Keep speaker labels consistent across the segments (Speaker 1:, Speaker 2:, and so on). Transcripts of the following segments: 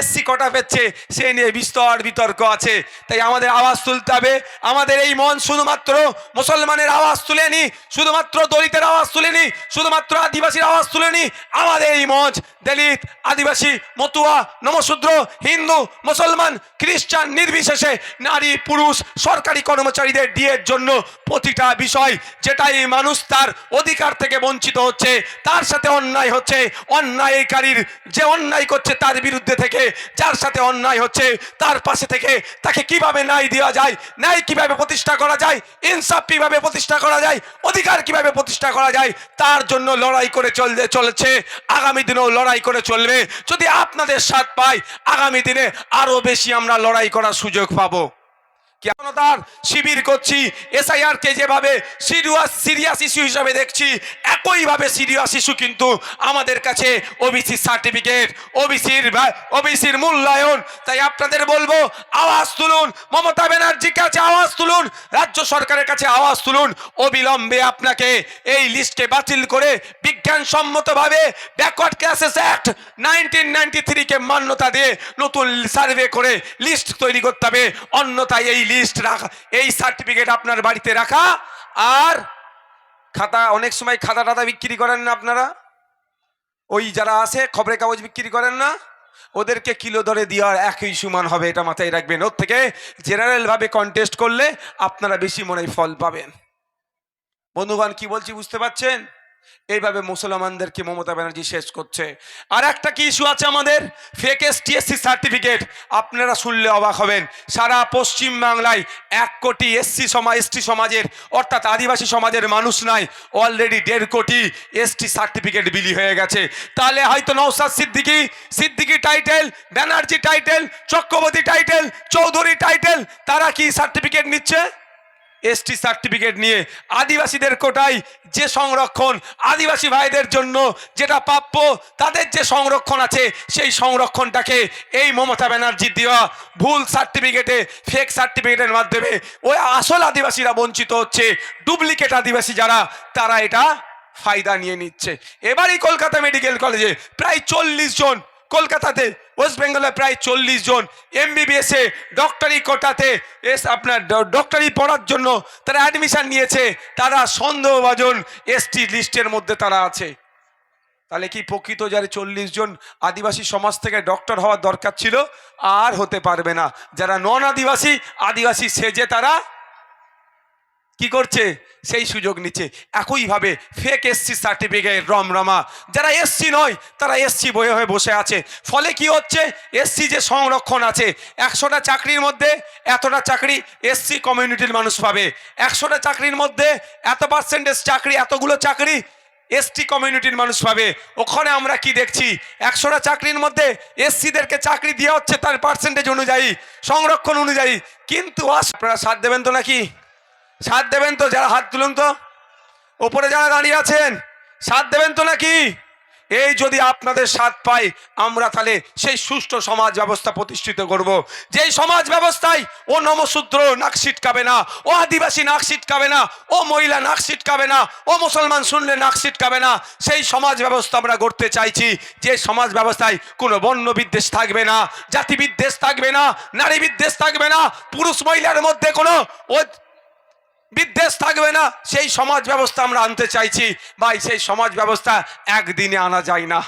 Speaker 1: SC কটা পেচ্ছে সে নিয়ে বিস্তর বিতর্ক আছে। তাই আমাদের আওয়াজ তুলতে হবে। আমাদের এই মন শুধুমাত্র মুসলমানের আওয়াজ তুলেনি, শুধুমাত্র দলিতের আওয়াজ তুলেনি, শুধুমাত্র আদিবাসীর আওয়াজ তুলেনি। আমাদের এই মঞ্চ, দলিত, আদিবাসী, মতুয়া, নমশূদ্র, হিন্দু, মুসলমান, খ্রিস্টান, নির্বিশেষে নারী, পুরুষ, সরকারি কর্মচারীদের ডিএর জন্য প্রতিটা বিষয় যেটাই মানুষ তার অধিকার থেকে বঞ্চিত হচ্ছে, তার সাথে অন্যায় হচ্ছে, অন্যায়কারীর যে অন্যায় করছে তার বিরুদ্ধে থেকে যার সাথে অন্যায় হচ্ছে, তার পাশে থেকে তাকে কীভাবে ন্যায় দেওয়া যায়, ন্যায় কীভাবে প্রতিষ্ঠা করা যায়, ইনসাফ কীভাবে প্রতিষ্ঠা করা যায়, অধিকার কীভাবে প্রতিষ্ঠা করা যায়, তার জন্য লড়াই করে চলতে চলেছে, আগামী দিনেও লড়াই করে চলবে। যদি আপনাদের সাথ পাই, আগামী দিনে আরও বেশি আমরা লড়াই করার সুযোগ পাবো। কেন তার শিবির করছি এসআইআর কে যেভাবে সিরিয়াস সিরিয়াস ইস্যু হিসাবে দেখছি, একইভাবে সিরিয়াস ইস্যু কিন্তু আমাদের কাছে ওবিসি সার্টিফিকেট ওবিসির ওবিসির মূল্যায়ন। তাই আপনাদের বলব, আওয়াজ তুলুন, মমতা ব্যানার্জির কাছে আওয়াজ তুলুন, রাজ্য সরকারের কাছে আওয়াজ তুলুন, অবিলম্বে আপনাকে এই লিস্টে বাতিল করে বিজ্ঞানসম্মতভাবে backward classes act nineteen ninety থ্রিকে মান্যতা দিয়ে নতুন সার্ভে করে লিস্ট তৈরি করতে হবে। অন্যথায় এই লিস্ট রাখা, এই সার্টিফিকেট আপনার বাড়িতে রাখা আর খাতা, অনেক সময় খাতা টাতা বিক্রি করেন না আপনারা? ওই যারা আছে, খবরের কাগজ বিক্রি করেন না? ওদেরকে কিলো দরে দেওয়ার একই সমান হবে, এটা মাথায় রাখবেন। ওর থেকে জেনারেল ভাবে কন্টেস্ট করলে আপনারা বেশি মনে ফল পাবেন। বন্ধুগণ, কি বলছি বুঝতে পারছেন? এইভাবে মুসলমানদেরকে মমতা ব্যানার্জি শেষ করছে। আর একটা কি ইস্যু আছে আমাদের? ফেক এস টিএসসি সার্টিফিকেট আপনারা শুনলে অবাক হবেন। সারা পশ্চিম বাংলায় এক কোটি এসসি সমাজ এসটি সমাজের, অর্থাৎ আদিবাসী সমাজের মানুষ নাই অলরেডি দেড় কোটি এসটি সার্টিফিকেট বিলি হয়ে গেছে। তাহলে হয়তো Naushad Siddiqui Siddiqui title Banerjee title Chakraborty title Chowdhury title তারা কি সার্টিফিকেট নিচ্ছে? এসটি সার্টিফিকেট নিয়ে আদিবাসীদের কোটায় যে সংরক্ষণ আদিবাসী ভাইদের জন্য যেটা প্রাপ্য, তাদের যে সংরক্ষণ আছে, সেই সংরক্ষণটাকে এই মমতা ব্যানার্জি দেওয়া ভুল সার্টিফিকেটে ফেক সার্টিফিকেটের মাধ্যমে ওই আসল আদিবাসীরা বঞ্চিত হচ্ছে ডুপ্লিকেট আদিবাসী যারা, তারা এটা ফায়দা নিয়ে নিচ্ছে। এবারই কলকাতা মেডিকেল কলেজে প্রায় চল্লিশ জন কলকাতাতে ওয়েস্ট বেঙ্গলে প্রায় চল্লিশ জন এমবিবিএস ডক্টরি কোটাতে এস আপনার ডক্টরি পড়ার জন্য তারা অ্যাডমিশন নিয়েছে। তারা সন্দেহভাজন এসটি লিস্টের মধ্যে তারা আছে। তাহলে কি প্রকৃত যারা চল্লিশ জন আদিবাসী সমাজ থেকে ডক্টর হওয়ার দরকার ছিল? আর হতে পারবে না। যারা নন আদিবাসী আদিবাসী সেজে তারা কি করছে? সেই সুযোগ নিচ্ছে। একইভাবে ফেক এসসি সার্টিফিকেট রমরমা। যারা এসসি নয়, তারা এসসি বয়ে হয়ে বসে আছে। ফলে কি হচ্ছে? এসসি যে সংরক্ষণ আছে, একশোটা চাকরির মধ্যে এতটা চাকরি এসসি কমিউনিটির মানুষ পাবে। একশোটা চাকরির মধ্যে এত পার্সেন্টেজ চাকরি, এতগুলো চাকরি এসটি কমিউনিটির মানুষ পাবে। ওখানে আমরা কি দেখছি? একশোটা চাকরির মধ্যে এসসিদেরকে চাকরি দেওয়া হচ্ছে তার পার্সেন্টেজ অনুযায়ী, সংরক্ষণ অনুযায়ী। কিন্তু আস- আপনারা সাথ দেবেন তো নাকি? সাথ দেবেন তো, যারা হাত তুলুন তো। ওপরে যারা দাঁড়িয়ে আছেন, সাথ দেবেন তো নাকি? এই যদি আপনাদের সাথ পাই, আমরা তাহলে সেই সুষ্ঠু সমাজ ব্যবস্থা প্রতিষ্ঠিত করব। যেই সমাজ ব্যবস্থায় ও নমশূদ্র নাক ছিটকাবে না, ও আদিবাসী নাক ছিটকাবে না, ও মহিলা নাক ছিটকাবে না, ও মুসলমান শুনলে নাক ছিটকাবে না, সেই সমাজ ব্যবস্থা আমরা গড়তে চাইছি। যে সমাজ ব্যবস্থায় কোনো বর্ণ বিদ্বেষ থাকবে না, জাতি বিদ্বেষ থাকবে না, নারী বিদ্বেষ থাকবে না, পুরুষ মহিলার মধ্যে কোনো ও বিদ্বেষ থাকবে না। সেই সমাজ ব্যবস্থা আমরা আনতে চাইছি। ভাই, সেই সমাজ ব্যবস্থা একদিনে আনা যায় না।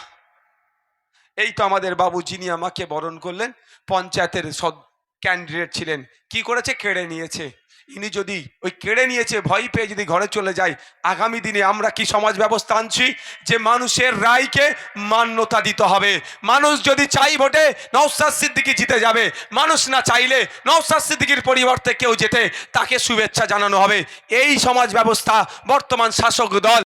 Speaker 1: এই তো আমাদের বাবু, যিনি আমাকে বরণ করলেন, পঞ্চায়েতের সদ ক্যান্ডিডেট ছিলেন। কি করেছে? কেড়ে নিয়েছে। ইনি যদি ওই কেড়ে নিয়েছে, ভয় পেয়ে যদি ঘরে চলে যায়, আগামী দিনে আমরা কি সমাজ ব্যবস্থা আনছি? যে মানুষের রায়কে মান্যতা দিতে হবে। মানুষ যদি চাই ভোটে নৌসাদ সিদ্দিকি জিতে যাবে। মানুষ না চাইলে নৌসাদ সিদ্দিকির পরিবর্তে কেউ যেতে তাকে শুভেচ্ছা জানানো হবে। এই সমাজ ব্যবস্থা বর্তমান শাসক দল